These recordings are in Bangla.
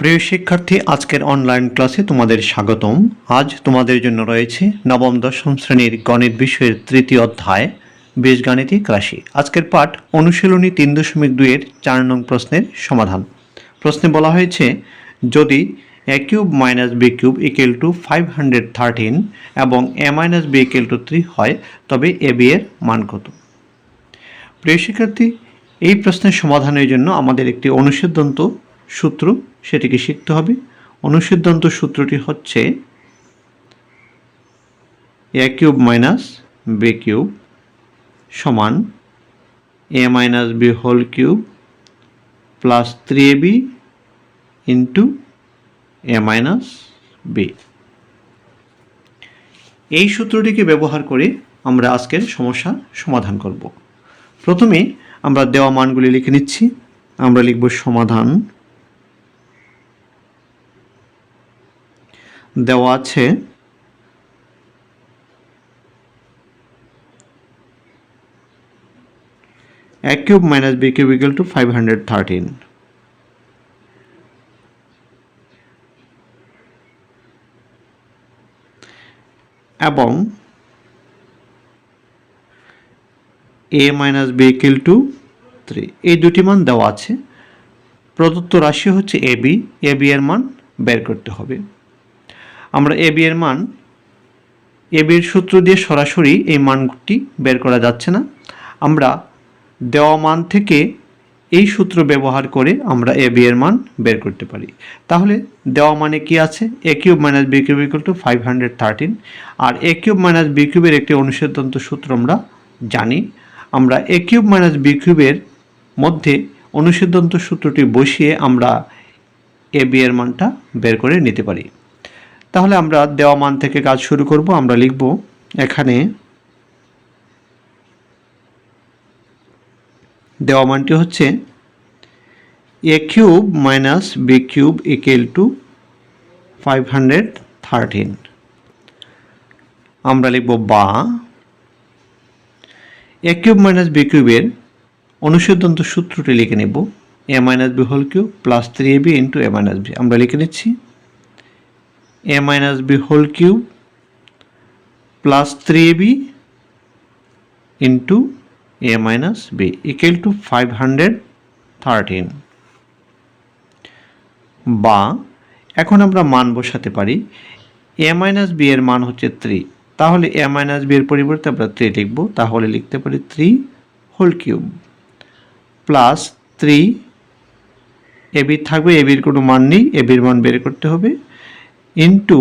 প্রিয় শিক্ষার্থী, আজকের অনলাইন ক্লাসে তোমাদের স্বাগতম। আজ তোমাদের জন্য রয়েছে নবম, দশম শ্রেণির গণিত বিষয়ের তৃতীয় অধ্যায়, বীজগাণিতিক রাশি। আজকের পাঠ অনুশীলনী তিন দশমিক দুইয়ের চার নং প্রশ্নের সমাধান। প্রশ্নে বলা হয়েছে, যদি A cube minus B cube equal to five hundred thirteen এবং A minus B equal to three হয়, তবে এ বি এর মান কত? প্রিয় শিক্ষার্থী, এই প্রশ্নের সমাধানের জন্য আমাদের একটি অনুসিদ্ধান্ত সূত্র সেটিকে শিখতে হবে। অনুসিদ্ধান্ত সূত্রটি হচ্ছে A cube minus B cube সমান A minus B whole cube plus three A B into A minus B এই সূত্রটিকে ব্যবহার করে আমরা আজকের সমস্যা সমাধান করব। প্রথমে আমরা দেওয়া মানগুলি লিখে নিচ্ছি। আমরা লিখব সমাধান দেওয়া আছে। A cube minus B cube equal to five hundred thirteen. এবং A minus B equal to three. এই দুটি মান দেওয়া আছে। প্রদত্ত রাশি হচ্ছে এ বি। এ বি এর মান বের করতে হবে। আমরা এ বি এর মান, এ বির সূত্র দিয়ে সরাসরি এই মানটি বের করা যাচ্ছে না। আমরা দেওয়া মান থেকে এই সূত্র ব্যবহার করে আমরা এ বি এর মান বের করতে পারি। তাহলে দেওয়া মানে কি আছে? A cube minus B cube equal to five hundred thirteen R A cube minus B কিউবের একটি অনুসিদ্ধান্ত সূত্র আমরা জানি। আমরা এ কিউব মাইনাস বি কিউবের মধ্যে অনুসিদ্ধান্ত সূত্রটি বসিয়ে আমরা এ বি এর মানটা বের করে নিতে পারি। তাহলে আমরা দেওয়া মান থেকে কাজ শুরু করব। আমরা লিখব এখানে দেওয়া মানটি হচ্ছে A cube minus B cube equal to five hundred thirteen আমরা লিখব বা। এ কিউব মাইনাস বি কিউবের অনুসিদ্ধান্ত সূত্রটি লিখে নেব। A minus B whole cube plus three A B into A minus B আমরা লিখে নিচ্ছি A minus B whole cube plus three A B into A minus B equal to five hundred thirteen বা এখন আমরা মান বসাতে পারি এ মাইনাস বি এর মান হচ্ছে থ্রি তাহলে এ মাইনাস বি এর পরিবর্তে আমরা থ্রি লিখব। তাহলে লিখতে পারি three whole cube plus three এবির থাকবে। এবির কোনো মান নেই। এবির মান বের করতে হবে। ইন্টু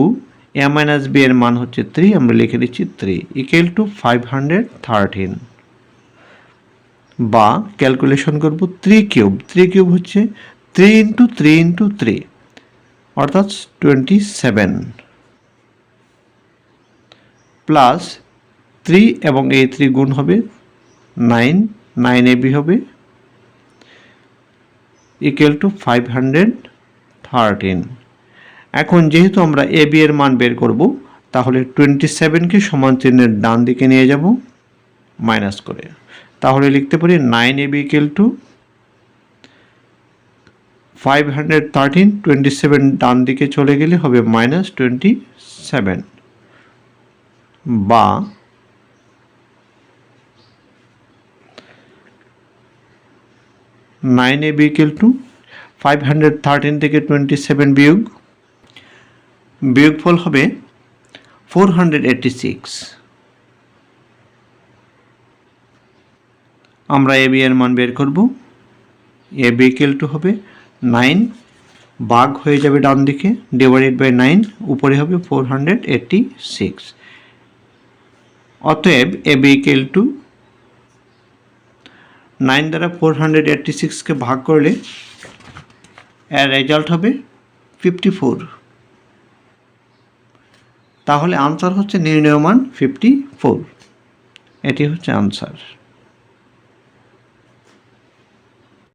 এ মাইনাস বি এর মান হচ্ছে থ্রি আমরা লিখে দিচ্ছি three equal to five hundred thirteen বা ক্যালকুলেশন করব থ্রি কিউব থ্রি কিউব হচ্ছে three into three into three অর্থাৎ টোয়েন্টি সেভেন প্লাস থ্রি এবং এই থ্রি গুণ হবে নাইন নাইন এবি হবে equal to five hundred thirteen এখন যেহেতু আমরা এ বি এর মান বের করব, তাহলে টোয়েন্টি সেভেনকে সমান চিহ্নের ডান দিকে নিয়ে যাব মাইনাস করে। তাহলে লিখতে পারি nine A B to five hundred thirteen twenty seven ডান দিকে চলে গেলে হবে মাইনাস টোয়েন্টি সেভেন বা nine A B to five hundred thirteen থেকে টোয়েন্টি সেভেন বিয়োগ বিয়োগফল হবে ফোর হান্ড্রেড এইটটি সিক্স আমরা এ বি এর মান বের করব। এ বি ইকুয়াল টু হবে নাইন বাঘ হয়ে যাবে ডান দিকে ডিভাইডেড বাই নাইন উপরে হবে ফোর হান্ড্রেড এইটটি সিক্স অতএব A B equal to nine দ্বারা ফোর হান্ড্রেড এইটটি সিক্সকে ভাগ করলে, এর রেজাল্ট হবে ফিফটি ফোর তাহলে আনসার হচ্ছে নির্ণয়মান ফিফটি ফোর এটি হচ্ছে আনসার